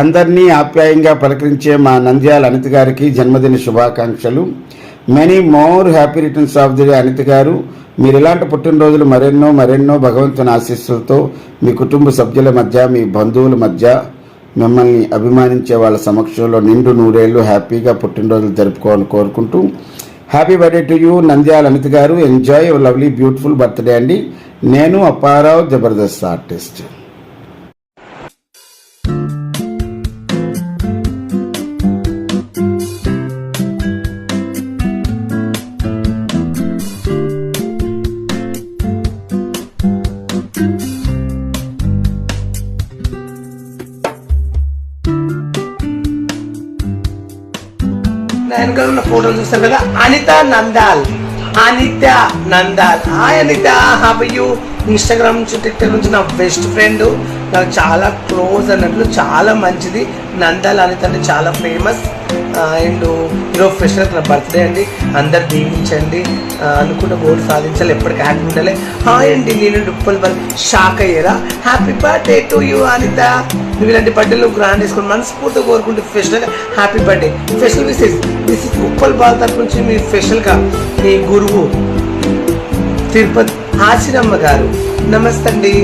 అందరినీ ఆప్యాయంగా పలకరించే మా నంద్యాల అనిత గారికి జన్మదిన శుభాకాంక్షలు. Many more happy returns of the day Anitha garu. మీరు ఇలాంటి పుట్టినరోజులు మరెన్నో మరెన్నో భగవంతుని ఆశీస్సులతో మీ కుటుంబ సభ్యుల మధ్య మీ బంధువుల మధ్య మిమ్మల్ని అభిమానించే వాళ్ళ సమక్షంలో నిండు నూరేళ్ళు హ్యాపీగా పుట్టినరోజులు జరుపుకోవాలని కోరుకుంటూ happy birthday to you Nandyala Anitha garu. Enjoy lovely beautiful birthday అండి. నేను అప్పారావు జబర్దస్త్ ఆర్టిస్ట్. వెనకాల ఉన్న ఫోటో చూస్తారు కదా Anitha Nandal. Anitha Nandal. Hi Anitha how you Instagram నుంచి ట్విట్టర్ నుంచి నా బెస్ట్ ఫ్రెండ్ నాకు చాలా క్లోజ్ అన్నట్లు చాలా మంచిది. నందాల్ అనిత అంటే చాలా ఫేమస్ అండ్ ఈరోజు ఫ్రెషర్ నా బర్త్డే అండి. అందరు దీవించండి. అనుకున్న గోల్ సాధించాలి ఎప్పటికీ హ్యాపీ ఉండాలి. హాయ్ అండి నేను డుప్పల్ బల్ షాక్ అయ్యేలా happy birthday to you Anitha. నువ్వు ఇలాంటి బర్త్డేలు గ్రాండ్ చేసుకుని మనస్ఫూర్తిగా కోరుకుంటే festival happy birthday special wishes this is Uppal Bal తరపు నుంచి మీ స్పెషల్గా మీ గురువు తిరుపతి ఆశిరమ్మ గారు. నమస్తే అండి.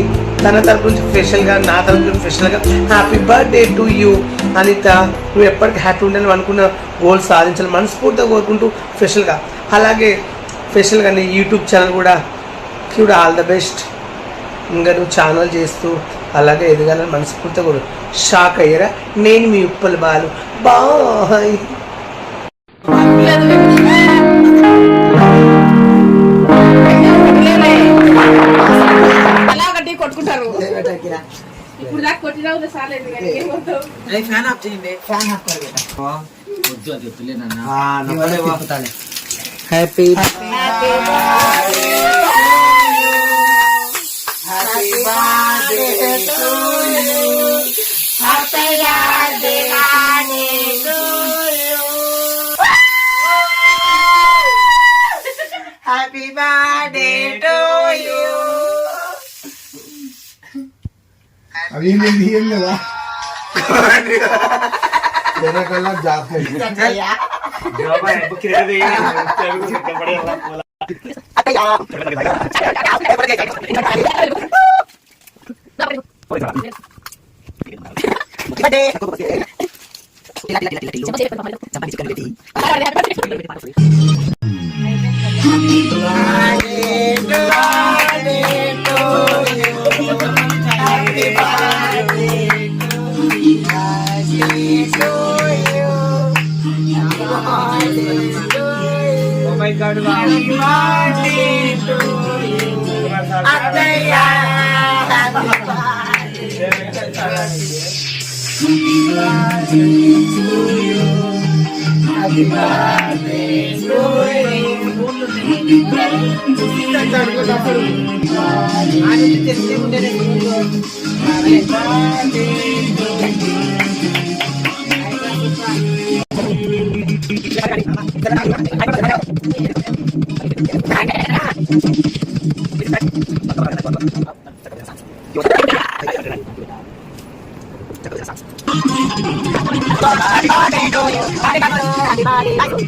తన తరపు నుంచి స్పెషల్గా నా తరపు నుంచి స్పెషల్గా happy birthday to you Anitha నువ్వు ఎప్పటికీ హ్యాపీ ఉండాలని అనుకున్న గోల్ సాధించాలి. మనస్ఫూర్తిగా కోరుకుంటూ స్పెషల్గా అలాగే స్పెషల్గా నీ యూట్యూబ్ ఛానల్ కూడా కూడా ఆల్ ద బెస్ట్ ఇంకా నువ్వు ఛానల్ చేస్తూ అలాగే ఎదగాలని మనస్ఫూర్తిగా కూడా షాక్ అయ్యారా? నేను మీ ఉప్పల్ బాలు. బాయ్ ఇప్పుడు దాకా కొట్టినావు సార్లేదు కానీ ఫ్యాన్ ఆఫ్ చేయండి. ఫ్యాన్ ఆఫ్ హ్యాపీ టు अभी ले लिए लगा तेरा कला जाता है जवाब है बकरे दे कपड़े वाला Happy birthday! I go to my birthday. Happy birthday to you. Happy birthday to you. To you. Happy. దిల్ దే గురు అది తక్కువ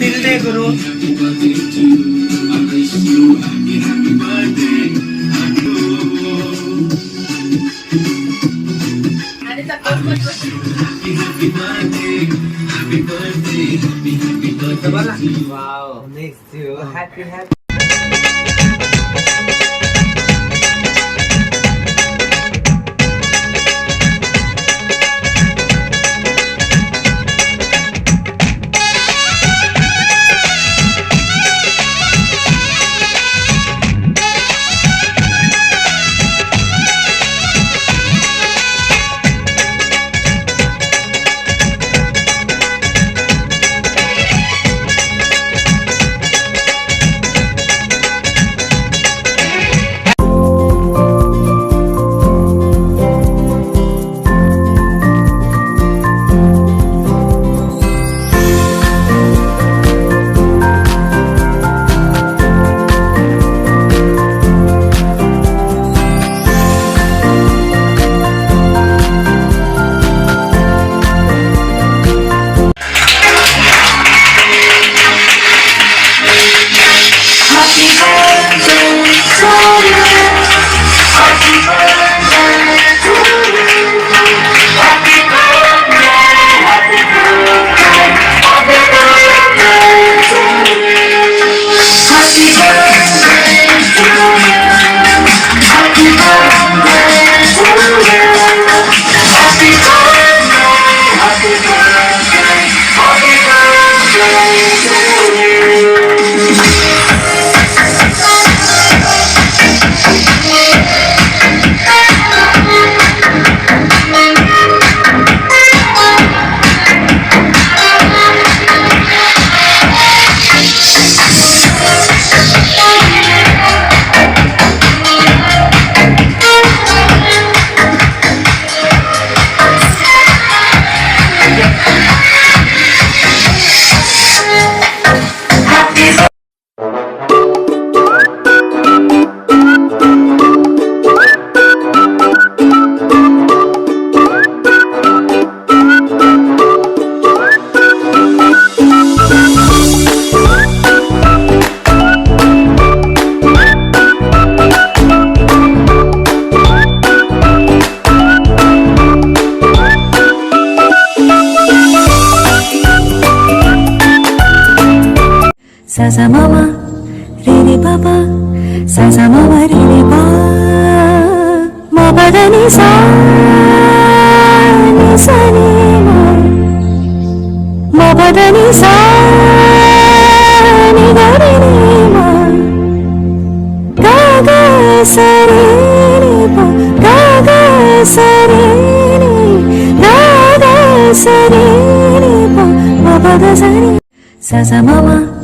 दिल दे गुरु Happy, happy birthday, happy, happy birthday. Wow, makes you happy, happy. Praise sa mama rini papa, sasa mama, rini pa ma pa ni sa ni sa ni ma ma pa ni sa ni da ni ni ma ga ga sa ni ni pa ga ga sa ni ni ga ga sa ni ni pa ma pa sa ni sa mama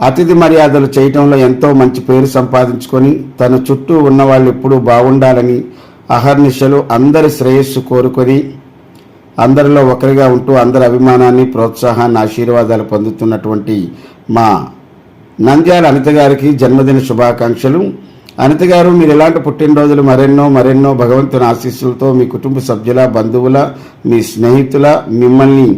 అతిథి మర్యాదలు చేయటంలో ఎంతో మంచి పేరు సంపాదించుకొని తన చుట్టూ ఉన్న వాళ్ళు ఎప్పుడూ బాగుండాలని అహర్నిశలు అందరి శ్రేయస్సు కోరుకొని అందరిలో ఒకరిగా ఉంటూ అందరి అభిమానాన్ని ప్రోత్సాహాన్ని ఆశీర్వాదాలు పొందుతున్నటువంటి మా నంద్యాల అనిత గారికి జన్మదిన శుభాకాంక్షలు. అనిత గారు మీరు ఎలాంటి పుట్టినరోజులు మరెన్నో మరెన్నో భగవంతుని ఆశీస్సులతో మీ కుటుంబ సభ్యుల బంధువుల మీ స్నేహితుల మిమ్మల్ని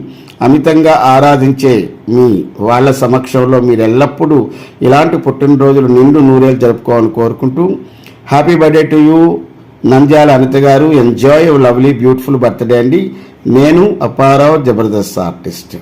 అమితంగా ఆరాధించే మీ వాళ్ళ సమక్షంలో మీరు ఎల్లప్పుడూ ఇలాంటి పుట్టినరోజులు నిండు నూరేలు జరుపుకోవాలని కోరుకుంటూ happy birthday to you. Nandyala Anitha garu enjoy lovely beautiful birthday అండి. నేను అప్పారావు జబర్దస్త్ ఆర్టిస్ట్.